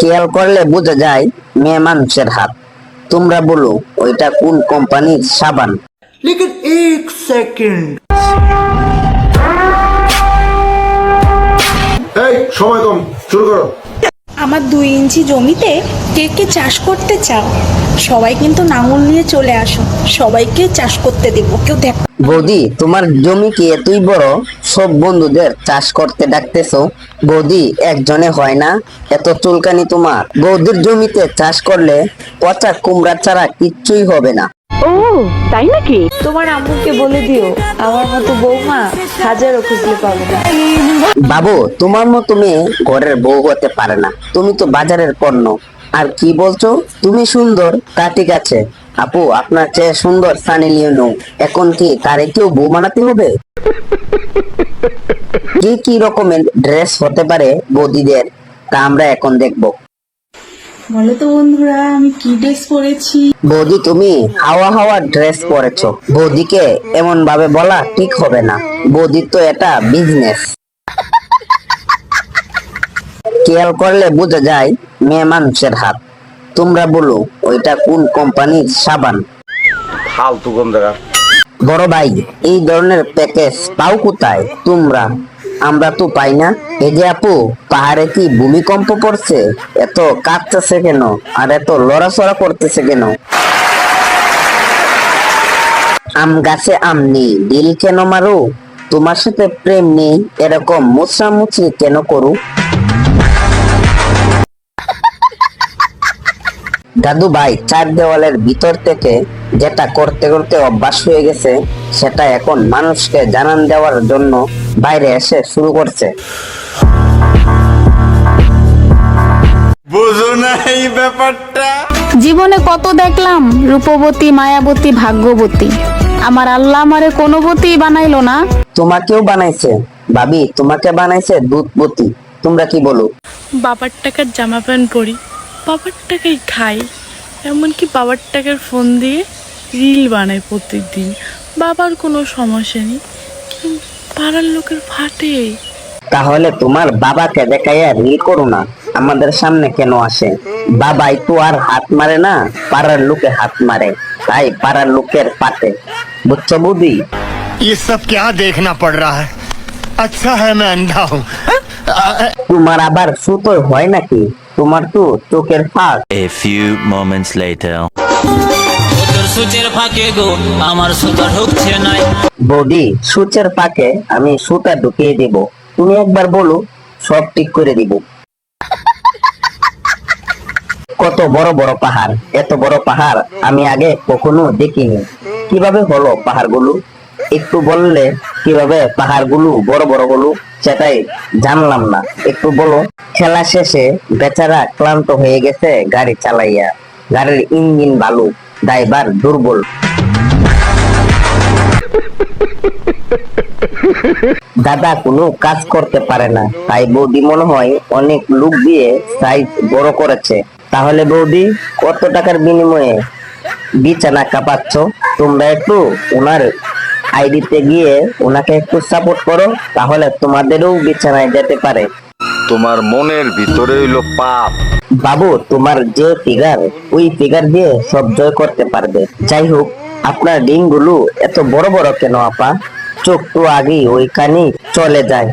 খেয়াল করলে বোঝা যায় মেয়ে মানুষের হাত। তোমরা বলো ওইটা কোন কোম্পানির সাবান? লেকিন এক সেকেন্ড। সময় কম শুরু করো। আমার দুই ইঞ্চি জমিতে কে কে চাষ করতে চাও, সবাই কিন্তু নাঙল নিয়ে চলে আসো। সবাইকে চাষ করতে দেবো। কেউ দেখ বৌদি, তোমার জমি কি এতই বড়? সব বন্ধুদের চাষ করতে ডাকতেছো। বৌদি, একজনে হয় না? এত চুলকানি তোমার। বৌদির জমিতে চাষ করলে পচা কুমড়া ছাড়া কিচ্ছুই হবে না। তাই নাকি? তোমার আম্মুকে বলে দিও। আমার মতো বৌমা হাজারও খুঁজলে পাবে। না বাবু, তোমার মতো মেয়ে ঘরের বউ হতে পারে না। তুমি তো বাজারের পণ্য। আর কি বলছো? তুমি সুন্দর, তা ঠিক আছে। আপু, আপনার চেয়ে সুন্দর সানি লিওনো। এখন কি তারে কেউ বউ বানাতে হবে? কি কি রকমের ড্রেস হতে পারে বৌদিদের, তা আমরা এখন দেখব। বলো তো বন্ধুরা আমি কি ড্রেস পরেছি? বৌদি তুমি হাওয়া হাওয়া ড্রেস পরেছো। বৌদিকে এমন ভাবে বলা ঠিক হবে না। বৌদির তো এটা বিজনেস খেয়াল করলে বোঝা যায় মেয়ে মানুষের হাত। তোমরা বলো ওইটা কোন কোম্পানির সাবান? ফালতু দেখা বড় ভাই এই ধরনের প্যাকেজ পাও কোথায়? তোমরা? আমরা তো পাই না। এই যে আপু, পাহাড়ে কি ভূমিকম্প পড়ছে? এত কাঁপতেছে কেন? আর এত লড়াচড়া করতেছে কেন? আম গাছে আম নেই দিল কেন মারু? তোমার সাথে প্রেম নেই, এরকম মুচড়া মুচড়ি কেন করু? দাদু ভাই, চার দেওয়ালের ভিতর থেকে যেটা করতে করতে অভ্যাস হয়ে গেছে, সেটা এখন মানুষকে জানান দেওয়ার জন্য বাইরে এসে শুরু করছে। জীবনে কত দেখলাম রূপবতী মায়াবতী ভাগ্যবতী। আমার আল্লাহ আমারে কোনোবতী বানাইলো না। তোমাকেও বানাইছে। ভাবি তোমাকে বানাইছে দুধবতী। তোমরা কি বলো? বাবার টাকার জামা প্যান্ট পরি বাবার টাকাই খাই। এমনকি বাবার টাকার ফোন দিয়ে রিল বানাই প্রত্যেকদিন বাবার কোনো সমস্যা নেই। কিন্তু পাড়ার লোকের ফাটে তাহলে তোমার বাবাকে দেখাইয়া রিল করো না আমাদের সামনে কেন আসে বাবাই তো আর হাত মারে না পাড়ার লোকে হাত মারে তাই পাড়ার লোকের পাতে বুঝছো বুদ্ধি ये सब क्या देखना पड़ रहा है अच्छा है मैं अंधा हूँ তোমার আবার সুতো হয় নাকি তোমার তো চোখের ফাঁক A few moments later. তোর সুচের ফাঁকে গো আমার সুতো ঢুকছে নাই বৌদি, সূচের পাকে আমি সুতা ঢুকিয়ে দেব। তুমি একবার বলো, সব ঠিক করে দিব। কত বড় বড় পাহাড়, এত বড় পাহাড় আমি আগে কখনো দেখিনি। কীভাবে হলো পাহাড়গুলো? একটু বললে কীভাবে পাহাড়গুলো বড় বড় হলো সেটাই জানলাম না। একটু বলো, খেলা শেষে বেচারা ক্লান্ত হয়ে গেছে গাড়ি চালাইয়া। গাড়ির ইঞ্জিন ভালো ড্রাইভার দুর্বল। দাদা কোনো কাজ করতে পারে না। তাই বৌদি মনে হয় অনেক লোক দিয়ে সাইজ বড় করেছে। তাহলে বৌদি কত টাকার বিনিময়ে বিছানা কাঁপাচ্ছ? তোমরা একটু ওনার আইডিতে গিয়ে ওনাকে একটু সাপোর্ট করো তাহলে তোমাদেরও বিছানায় যেতে পারে। তোমার মনের ভিতরে হইল পাপ। বাবু তোমার যে ফিগার ওই ফিগার দিয়ে সব জয় করতে পারবে। যাই হোক আপনার ডিমগুলো এত বড় বড় কেন আপা? চোখ তো আগেই ওইখানেই চলে যায়।